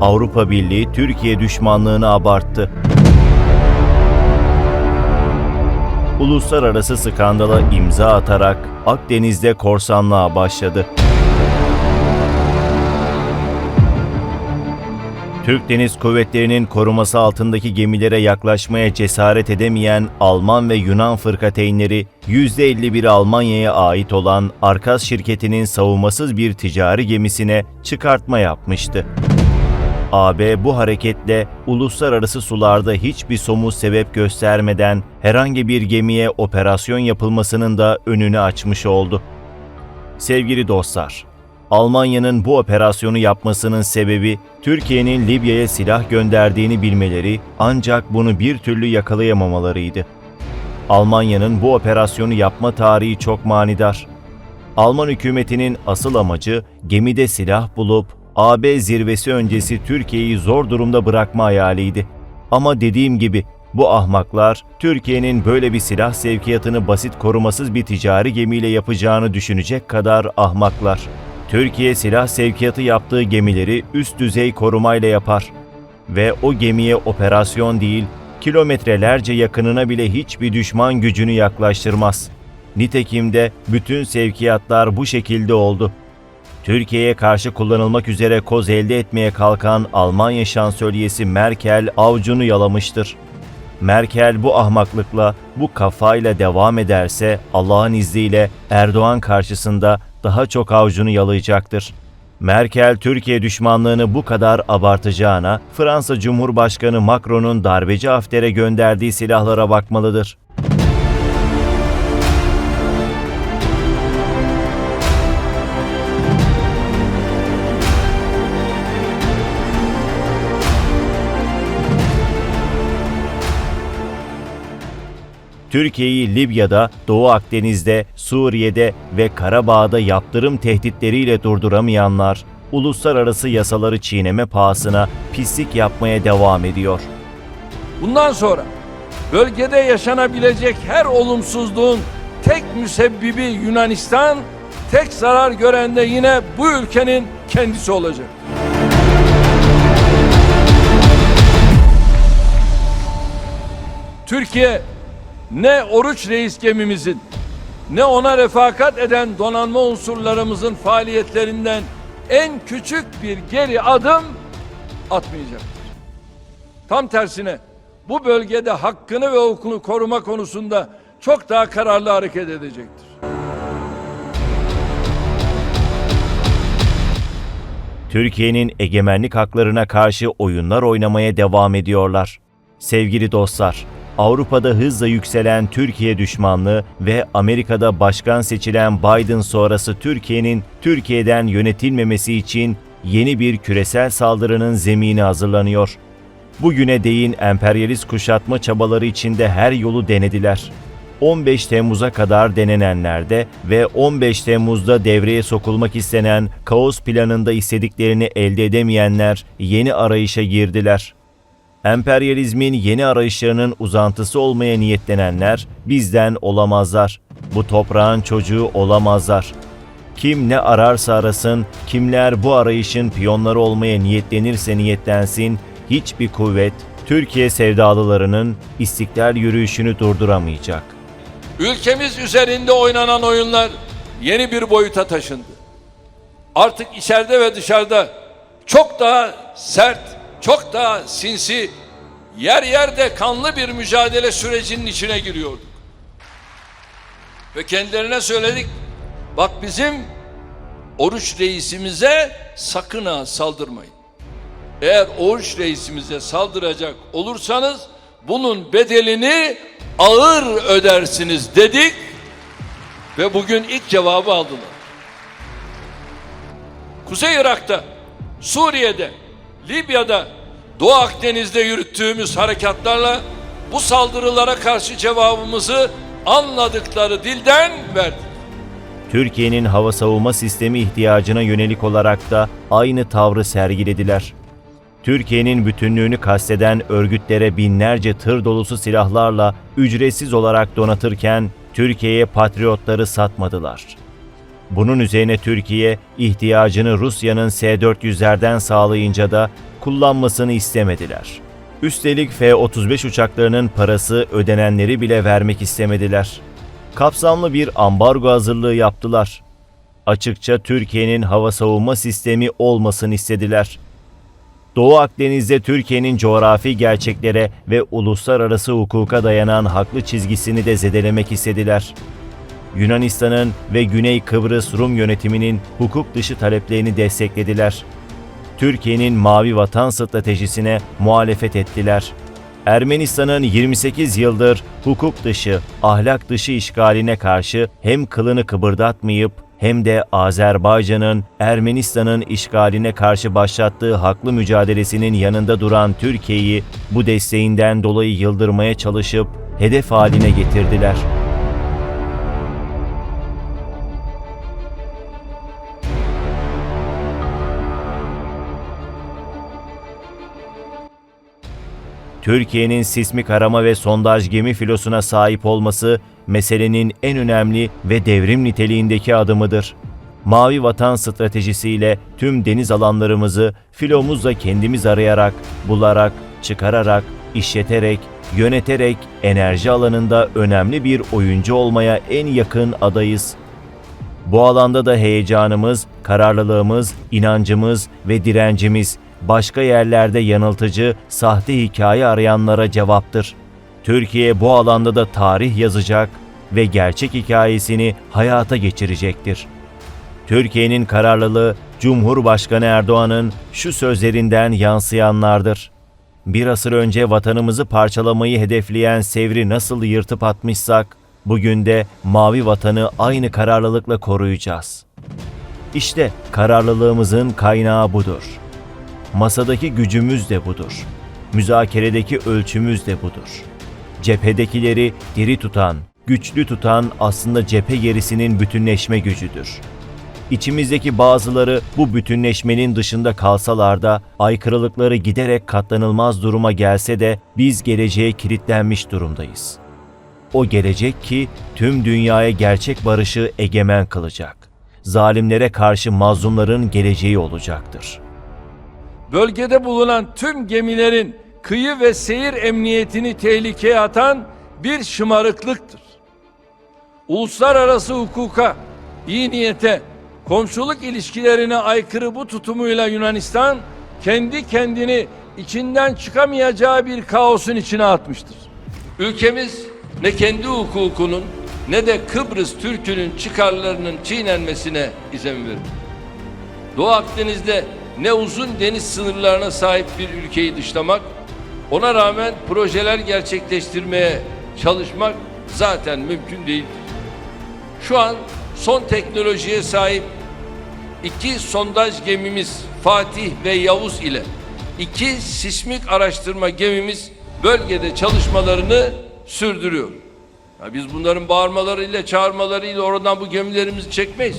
Avrupa Birliği Türkiye düşmanlığını abarttı. Uluslararası skandala imza atarak Akdeniz'de korsanlığa başladı. Türk Deniz Kuvvetleri'nin koruması altındaki gemilere yaklaşmaya cesaret edemeyen Alman ve Yunan fırkateynleri %51 Almanya'ya ait olan Arkas şirketinin savunmasız bir ticari gemisine çıkartma yapmıştı. AB bu hareketle uluslararası sularda hiçbir somut sebep göstermeden herhangi bir gemiye operasyon yapılmasının da önünü açmış oldu. Sevgili dostlar, Almanya'nın bu operasyonu yapmasının sebebi Türkiye'nin Libya'ya silah gönderdiğini bilmeleri ancak bunu bir türlü yakalayamamalarıydı. Almanya'nın bu operasyonu yapma tarihi çok manidar. Alman hükümetinin asıl amacı gemide silah bulup AB zirvesi öncesi Türkiye'yi zor durumda bırakma hayaliydi. Ama dediğim gibi bu ahmaklar Türkiye'nin böyle bir silah sevkiyatını basit korumasız bir ticari gemiyle yapacağını düşünecek kadar ahmaklar. Türkiye silah sevkiyatı yaptığı gemileri üst düzey korumayla yapar ve o gemiye operasyon değil, kilometrelerce yakınına bile hiçbir düşman gücünü yaklaştırmaz. Nitekim de bütün sevkiyatlar bu şekilde oldu. Türkiye'ye karşı kullanılmak üzere koz elde etmeye kalkan Almanya şansölyesi Merkel avcunu yalamıştır. Merkel bu ahmaklıkla, bu kafayla devam ederse Allah'ın izniyle Erdoğan karşısında daha çok avcunu yalayacaktır. Merkel Türkiye düşmanlığını bu kadar abartacağına Fransa Cumhurbaşkanı Macron'un darbeci Hafter'e gönderdiği silahlara bakmalıdır. Türkiye'yi Libya'da, Doğu Akdeniz'de, Suriye'de ve Karabağ'da yaptırım tehditleriyle durduramayanlar, uluslararası yasaları çiğneme pahasına pislik yapmaya devam ediyor. Bundan sonra bölgede yaşanabilecek her olumsuzluğun tek müsebbibi Yunanistan, tek zarar gören de yine bu ülkenin kendisi olacak. Türkiye ne Oruç Reis gemimizin ne ona refakat eden donanma unsurlarımızın faaliyetlerinden en küçük bir geri adım atmayacaktır. Tam tersine bu bölgede hakkını ve hukukunu koruma konusunda çok daha kararlı hareket edecektir. Türkiye'nin egemenlik haklarına karşı oyunlar oynamaya devam ediyorlar. Sevgili dostlar, Avrupa'da hızla yükselen Türkiye düşmanlığı ve Amerika'da başkan seçilen Biden sonrası Türkiye'nin Türkiye'den yönetilmemesi için yeni bir küresel saldırının zemini hazırlanıyor. Bugüne değin emperyalist kuşatma çabaları içinde her yolu denediler. 15 Temmuz'a kadar denenenlerde ve 15 Temmuz'da devreye sokulmak istenen kaos planında istediklerini elde edemeyenler yeni arayışa girdiler. Emperyalizmin yeni arayışlarının uzantısı olmaya niyetlenenler bizden olamazlar. Bu toprağın çocuğu olamazlar. Kim ne ararsa arasın, kimler bu arayışın piyonları olmaya niyetlenirse niyetlensin, hiçbir kuvvet Türkiye sevdalılarının istiklal yürüyüşünü durduramayacak. Ülkemiz üzerinde oynanan oyunlar yeni bir boyuta taşındı. Artık içeride ve dışarıda çok daha sert, çok daha sinsi, yer yerde kanlı bir mücadele sürecinin içine giriyorduk. Ve kendilerine söyledik, bak bizim oruç reisimize sakın ha saldırmayın. Eğer oruç reisimize saldıracak olursanız bunun bedelini ağır ödersiniz dedik ve bugün ilk cevabı aldılar. Kuzey Irak'ta, Suriye'de, Libya'da, Doğu Akdeniz'de yürüttüğümüz harekatlarla bu saldırılara karşı cevabımızı anladıkları dilden verdik. Türkiye'nin hava savunma sistemi ihtiyacına yönelik olarak da aynı tavrı sergilediler. Türkiye'nin bütünlüğünü kasteden örgütlere binlerce tır dolusu silahlarla ücretsiz olarak donatırken Türkiye'ye patriotları satmadılar. Bunun üzerine Türkiye ihtiyacını Rusya'nın S-400'lerden sağlayınca da kullanmasını istemediler. Üstelik F-35 uçaklarının parası ödenenleri bile vermek istemediler. Kapsamlı bir ambargo hazırlığı yaptılar. Açıkça Türkiye'nin hava savunma sistemi olmasını istediler. Doğu Akdeniz'de Türkiye'nin coğrafi gerçeklere ve uluslararası hukuka dayanan haklı çizgisini de zedelemek istediler. Yunanistan'ın ve Güney Kıbrıs Rum yönetiminin hukuk dışı taleplerini desteklediler. Türkiye'nin Mavi Vatan stratejisine muhalefet ettiler. Ermenistan'ın 28 yıldır hukuk dışı, ahlak dışı işgaline karşı hem kılını kıpırdatmayıp hem de Azerbaycan'ın Ermenistan'ın işgaline karşı başlattığı haklı mücadelesinin yanında duran Türkiye'yi bu desteğinden dolayı yıldırmaya çalışıp hedef haline getirdiler. Türkiye'nin sismik arama ve sondaj gemi filosuna sahip olması meselenin en önemli ve devrim niteliğindeki adımıdır. Mavi Vatan stratejisiyle tüm deniz alanlarımızı filomuzla kendimiz arayarak, bularak, çıkararak, işleterek, yöneterek enerji alanında önemli bir oyuncu olmaya en yakın adayız. Bu alanda da heyecanımız, kararlılığımız, inancımız ve direncimiz başka yerlerde yanıltıcı, sahte hikaye arayanlara cevaptır. Türkiye bu alanda da tarih yazacak ve gerçek hikayesini hayata geçirecektir. Türkiye'nin kararlılığı Cumhurbaşkanı Erdoğan'ın şu sözlerinden yansıyanlardır. Bir asır önce vatanımızı parçalamayı hedefleyen Sevr'i nasıl yırtıp atmışsak, bugün de mavi vatanı aynı kararlılıkla koruyacağız. İşte kararlılığımızın kaynağı budur. Masadaki gücümüz de budur. Müzakeredeki ölçümüz de budur. Cephedekileri diri tutan, güçlü tutan aslında cephe gerisinin bütünleşme gücüdür. İçimizdeki bazıları bu bütünleşmenin dışında kalsalar da aykırılıkları giderek katlanılmaz duruma gelse de biz geleceğe kilitlenmiş durumdayız. O gelecek ki tüm dünyaya gerçek barışı egemen kılacak. Zalimlere karşı mazlumların geleceği olacaktır.'' Bölgede bulunan tüm gemilerin kıyı ve seyir emniyetini tehlikeye atan bir şımarıklıktır. Uluslararası hukuka, iyi niyete, komşuluk ilişkilerine aykırı bu tutumuyla Yunanistan kendi kendini içinden çıkamayacağı bir kaosun içine atmıştır. Ülkemiz ne kendi hukukunun ne de Kıbrıs Türk'ünün çıkarlarının çiğnenmesine izin verir. Doğu Akdeniz'de ne uzun deniz sınırlarına sahip bir ülkeyi dışlamak, ona rağmen projeler gerçekleştirmeye çalışmak zaten mümkün değildir. Şu an son teknolojiye sahip iki sondaj gemimiz Fatih ve Yavuz ile iki sismik araştırma gemimiz bölgede çalışmalarını sürdürüyor. Ya biz bunların bağırmalarıyla, çağırmalarıyla oradan bu gemilerimizi çekmeyiz.